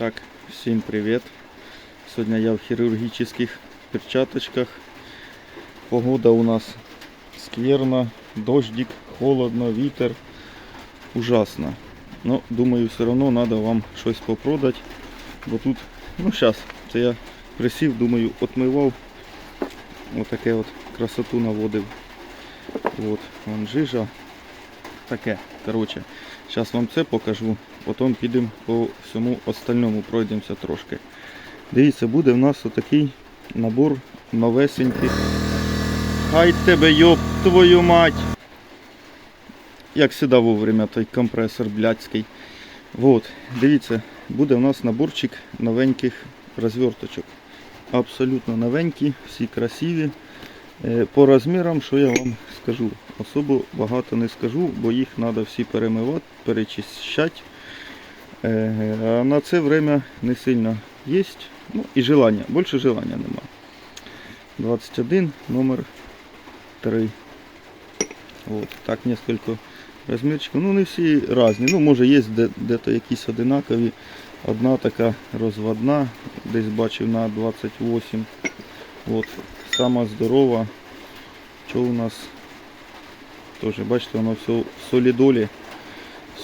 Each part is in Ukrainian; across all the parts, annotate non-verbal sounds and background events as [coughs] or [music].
Так, всім привіт. Сьогодні я в хірургічних перчаточках. Погода у нас скверна, дождик, холодно, вітер. Ужасно. Ну, думаю, все одно треба вам щось попродати. Бо тут, ну зараз, це я присів, думаю, отмивав. Отаке от красоту наводив. От, вон жижа. Таке. Коротше, зараз вам це покажу, потім підемо по всьому остальному, пройдемося трошки. Дивіться, буде в нас отакий набор новесеньких. Хай тебе йоп твою мать! Як завжди вовремя той компресор блядський. Вот, дивіться, буде в нас наборчик новеньких розверточок. Абсолютно новенькі, всі красиві. Е, По розмірам, що я вам скажу, особо багато не скажу, бо їх треба всі перемивати, перечищати. Е, А на це время не сильно є. Ну і желання. Більше желання нема. 21, номер 3. Вот, так, несколько розмірчиків. Ну, не всі різні. Ну, може є де, де-то якісь одинакові. Одна така розводна, десь бачив на 28. От, сама здорова. Що у нас? Тоже, бачите, воно все в солідолі.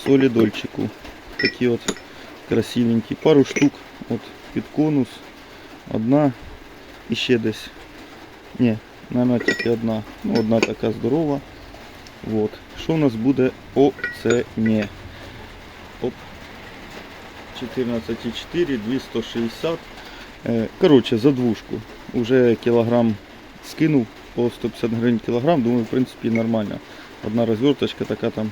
Солідольчику. Такі от красивенькі. Пару штук от під конус. Одна і ще десь. Ні, мабуть, тільки одна. Ну, одна така здорова. Вот. Що у нас буде по ціні? Оп. 14,4, 260. Е, Коротше, за двушку. Уже кілограм скинув по 150 гривень кілограм. Думаю, в принципі, нормально. Одна розверточка така там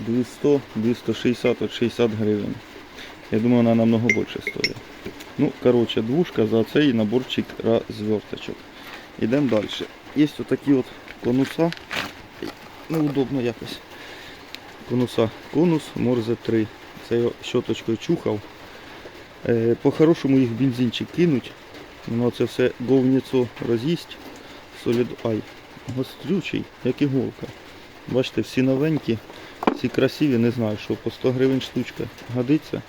200, 260, от 60 гривень. Я думаю, вона намного більше стоїть. Ну, коротше, двушка за цей наборчик розверточок. Ідемо далі. Є отакі от конуса. Неудобно якось. Конуса. Конус Морзе 3. Це я щоточкою чухав. Е, По-хорошому їх бензинчик кинуть. Воно це все говніцо роз'їсть. Солід... Ай, гострючий, як іголка. Бачите, всі новенькі, всі красиві, не знаю, що по 100 гривень штучка годиться.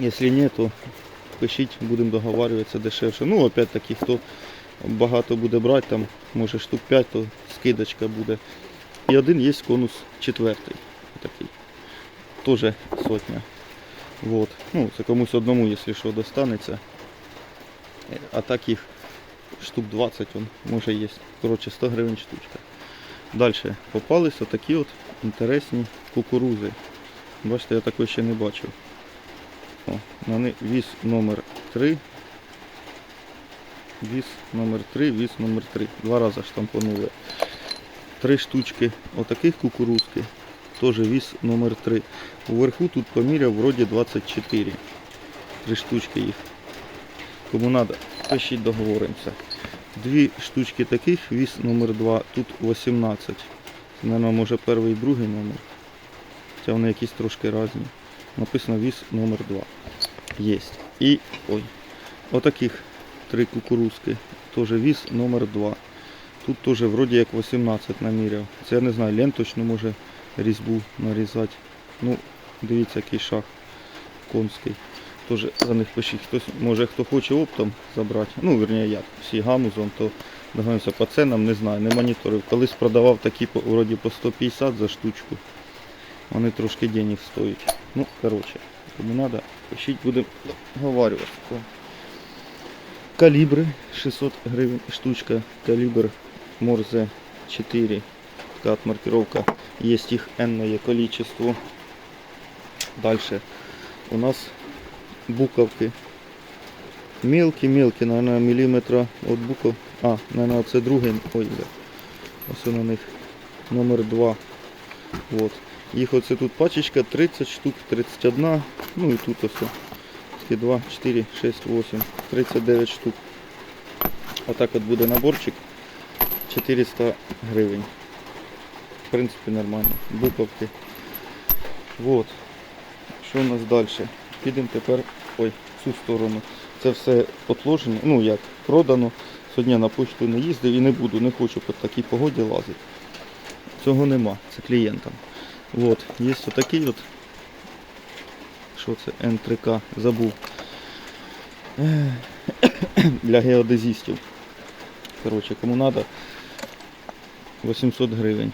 Якщо ні, то пишіть, будемо договарюватися дешевше. Ну, опять таки, хто багато буде брати, там, може штук 5, то скидочка буде. І один є конус четвертий. Такий. Теж сотня. Вот. Ну, це комусь одному, якщо що, достанеться. Е, А так їх штук 20 он, може є. Коротше, 100 гривень штучка. Далі попалися такі от інтересні кукурузи. Бачите, я такої ще не бачив. О, на них віз номер 3. Віз номер 3, віз номер 3. Два рази штампанули. Три штучки отаких кукурузки. Теж віз номер 3. Уверху тут поміряв вроді 24. Три штучки їх. Кому треба, пишіть договоримося. Дві штучки таких, віз номер 2, тут 18. Наверно, може перший і другий номер. Хоча вони якісь трошки різні. Написано віз номер 2. Єсть. І ой. Отаких три кукурузки. Теж віз номер 2. Тут теж вроді як 18 наміряв. Це я не знаю, ленточну може різьбу нарізати. Ну, дивіться, який шах конський. Теж за них пишіть. Хтось, може хто хоче оптом забрати. Ну, верніше як, всі гамузом, то доганимося по ценам, не знаю, не моніторив. Колись продавав такі вроді по 150 за штучку. Вони трошки денег стоять. Ну, коротше, кому треба, пишіть, будемо договарюватися. Калібри 600 гривень штучка. Калібр Морзе 4. Така от маркировка. Є їх енное количество. Дальше у нас буковки. Мелкі-мелкі, наверное, міліметра от букв. А, наверное, це другий. Ой, бля. Ось на них номер 2. Вот. Їх оце тут пачечка 30 штук, 31. Ну і тут ось. 2, 4, 6, 8, 39 штук. Отак от буде наборчик. 400 гривень. В принципі нормально. Буковки. Вот. Що у нас далі? Підемо тепер ой, в цю сторону. Це все отложено, ну як, продано. Сьогодні на почту не їздив і не буду, не хочу по такій погоді лазити. Цього нема, це клієнтам. Вот, є отакий от що це Н3К, забув. [coughs] Для геодезістів. Коротше, кому треба 800 гривень.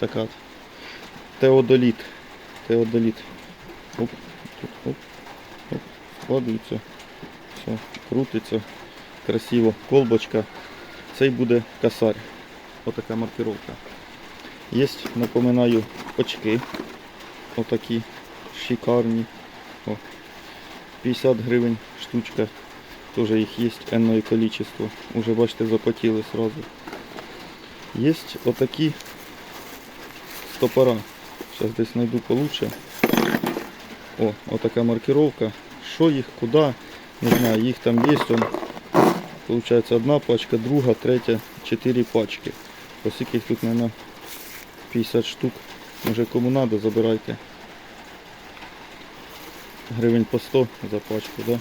Така от. Теодоліт. Теодоліт. Оп, оп, оп, складується. Все, крутиться. Красиво. Колбочка. Цей буде косарь. Отака маркировка. Є, напоминаю, очки. Отакі шикарні. О, 50 гривень штучка. Тоже їх є енное количество. Уже бачите, запотіли сразу. Є отакі стопора. Зараз десь знайду получше. О, отака маркировка. Що їх, куди, не знаю, їх там є. Он, получається одна пачка, друга, третя, чотири пачки. Оскільки їх тут, мабуть, 50 штук. Може кому треба, забирайте. Гривень по 100 за пачку, да?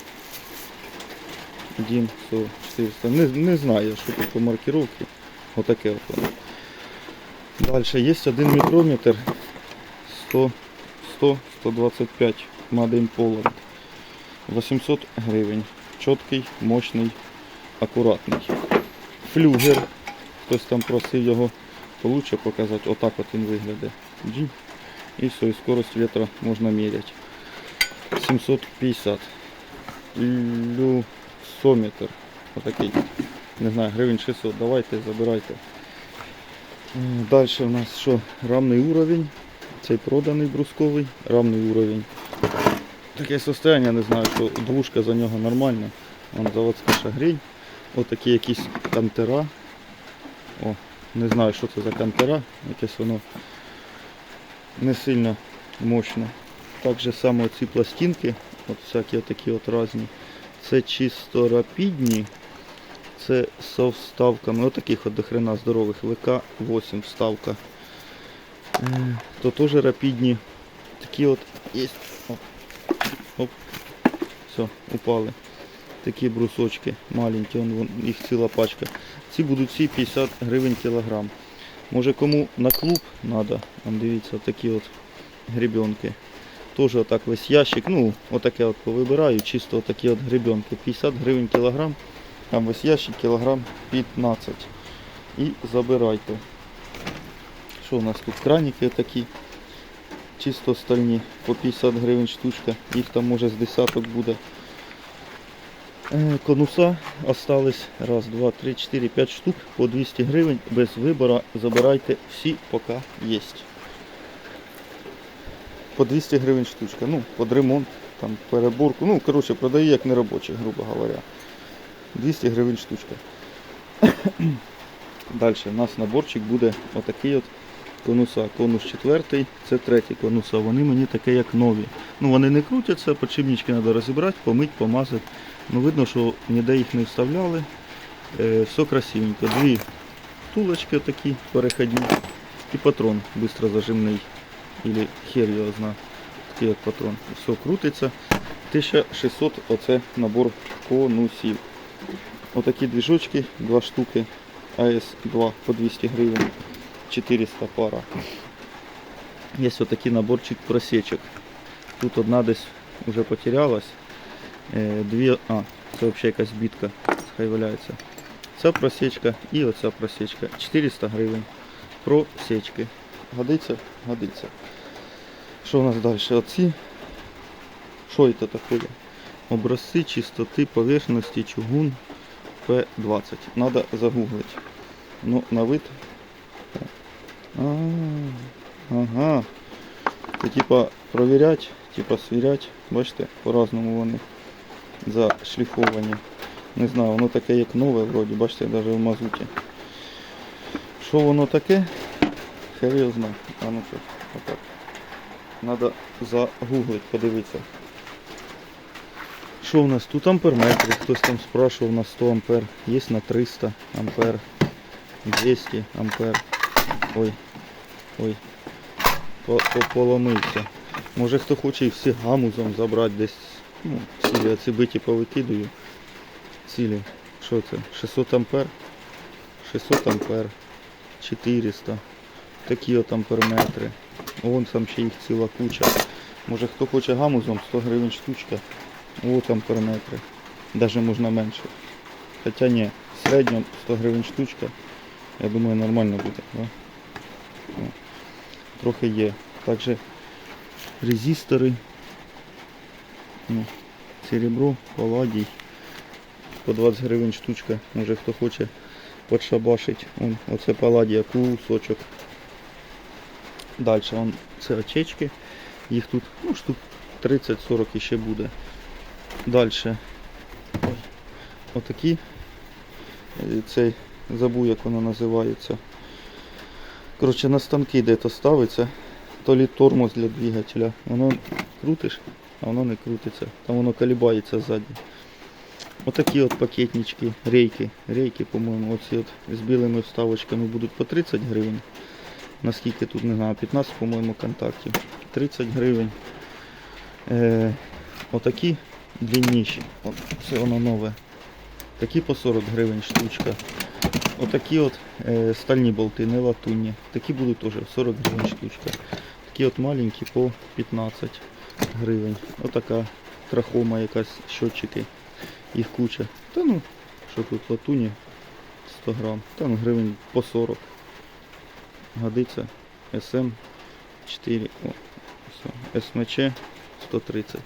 Дім 100, 400. Не, не знаю, що тут по маркировці. Отаке от. Далі є один мікрометр 100, 100, 125 Made in Poland. 800 гривень. Чіткий, мощний, акуратний. Флюгер. Хтось там просив його получше показати. Отак от він виглядає. Джі. І все, скорость ветра можна міряти. 750. Люксометр. Отакий. Не знаю, гривень 600. Давайте, забирайте. Далі у нас що? Рамний уровень. Цей проданий брусковий, рамний уровень. Таке состояние, не знаю, що двушка за нього нормальна. Вон заводська шагрінь. Отакі якісь кантера. О, не знаю, що це за кантера. Якесь воно не сильно мощне. Так же само ці пластинки, от всякі такі от різні. Це чисто рапідні. Це з вставками. Отаких от до хрена здорових. ВК-8 вставка. То теж рапідні. Такі от є. Оп. Все, упали. Такі брусочки маленькі, вон, їх ціла пачка. Ці будуть всі 50 гривень кілограм. Може кому на клуб треба, там дивіться, такі от гребенки. Теж отак весь ящик, ну, отаке от повибираю, чисто отакі от гребенки. 50 гривень кілограм, там весь ящик кілограм 15. І забирайте. Що у нас тут? Краніки такі, чисто стальні, по 50 гривень штучка, їх там може з десяток буде. Е, Конуса остались раз, два, три, чотири, п'ять штук по 200 гривень. Без вибору забирайте всі, поки є. По 200 гривень штучка. Ну, під ремонт, там, переборку. Ну, коротше, продаю як неробочий, грубо говоря. 200 гривень штучка. [coughs] Далі у нас наборчик буде отакий от конуса. Конус четвертий, це третій конуса. Вони мені таке як нові. Ну вони не крутяться, подшипнички треба розібрати, помити, помазати. Ну видно, що ніде їх не вставляли. Е, все красивенько. Дві втулочки такі переходні і патрон швидко зажимний. Или хер його зна. Такий от патрон. Все крутиться. 1600 оце набор конусів. Отакі двіжочки, два штуки. АС-2 по 200 гривень. 400 пара. Є отакий наборчик просечок. Тут одна десь вже потерялась. Е, Дві, а, це взагалі якась бітка, хай валяється. Ця просечка і оця просечка. 400 гривень. Просечки. Годиться? Годиться. Що у нас далі? Оці. Що це таке? Образці чистоти поверхності чугун P20. Надо загуглить. Ну, на вид. Ага. Це типа провірять, типа свірять. Бачите, по-разному вони зашліфовані. Не знаю, воно таке як нове вроді, бачите, навіть в мазуті. Що воно таке? Знає. А ну що, отак. Надо загуглить, подивитися. Що у нас тут амперметри? Хтось там спрашивав на 100 ампер. Є на 300 ампер. 200 ампер. Ой. Ой. По- по- Поломився. Може хто хоче їх всі гамузом забрати десь. Ну, цілі, я ці биті повикидаю. Цілі. Що це? 600 ампер? 600 ампер. 400. Такі от амперметри. Вон там ще їх ціла куча. Може хто хоче гамузом, 100 гривень штучка. О, там периметри. Даже можна менше. Хоча ні, в середньому 100 гривень штучка. Я думаю, нормально буде. Да? Трохи є. Також резистори. Ну, серебро, палладій. По 20 гривень штучка. Може хто хоче подшабашить. Вон, оце палладія, кусочок. Далі вон, це очечки. Їх тут ну, штук 30-40 іще буде. Далі. Отакі. Е, Цей забув, як воно називається. Коротше, на станки де-то ставиться. То лі тормоз для двигателя. Воно крутиш, а воно не крутиться. Там воно колібається ззаді. Отакі от пакетнички, рейки. Рейки, по-моєму, оці от з білими вставочками будуть по 30 гривень. Наскільки тут не знаю, 15, по-моєму, контактів. 30 гривень. Е, отакі длинніші. От, це воно нове. Такі по 40 гривень штучка. Отакі от е, стальні болти, не латунні. Такі будуть теж 40 гривень штучка. Такі от маленькі по 15 гривень. Отака трахома якась, щотчики. Їх куча. Та ну, що тут латуні 100 грам. Та ну гривень по 40. Годиться. СМ 4. О. СМЧ 130.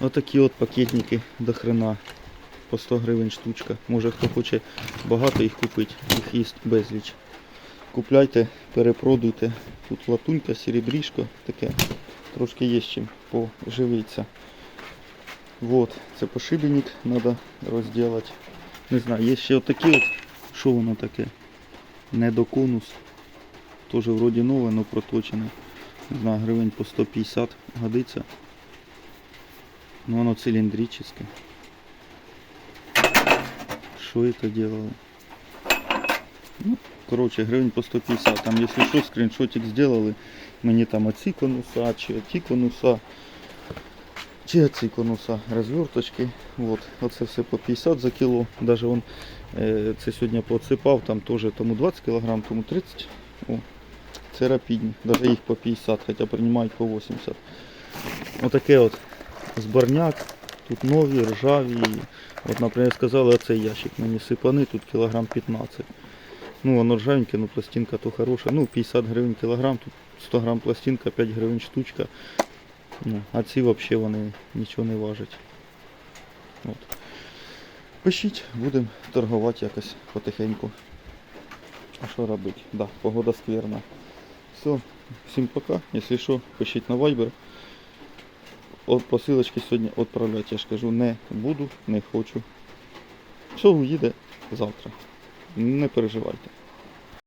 Отакі от пакетники до хрена. По 100 гривень штучка. Може хто хоче багато їх купити, їх є безліч. Купляйте, перепродуйте. Тут латунька, серебрішко, таке. Трошки є з чим поживитися. Вот, це пошибельник треба розділити. Не знаю, є ще отакі от. Що воно таке? Недоконус. Тоже вроді нове, але проточене. Не знаю, гривень по 150 годиться. Ну воно циліндричне. Що это делали? Ну, короче, гривень по 150. Там, якщо що, скріншотик зробили. Мені там оці конуса, чи оті конуса. Чи оці конуса, розверточки. Вот. Оце все по 50 за кіло. Даже он це сьогодні поотсипав, там теж тому 20 кг, тому 30. О, це рапідні. Даже їх по 50, хоча приймають по 80. Отаке от зборняк. Тут нові, ржаві. От, наприклад, сказали, оцей ящик мені сипани, тут кілограм 15. Ну, воно ржавеньке, ну пластинка то хороша. Ну, 50 гривень кілограм, тут 100 грам пластинка, 5 гривень штучка. Ну, а ці взагалі вони нічого не важать. От. Пишіть, будемо торгувати якось потихеньку. А що робити? Да, погода скверна. Все, всім пока. Якщо що, пишіть на Viber. От посилочки сьогодні відправляти, я ж кажу, не буду, не хочу. Все, уїде завтра. Не переживайте.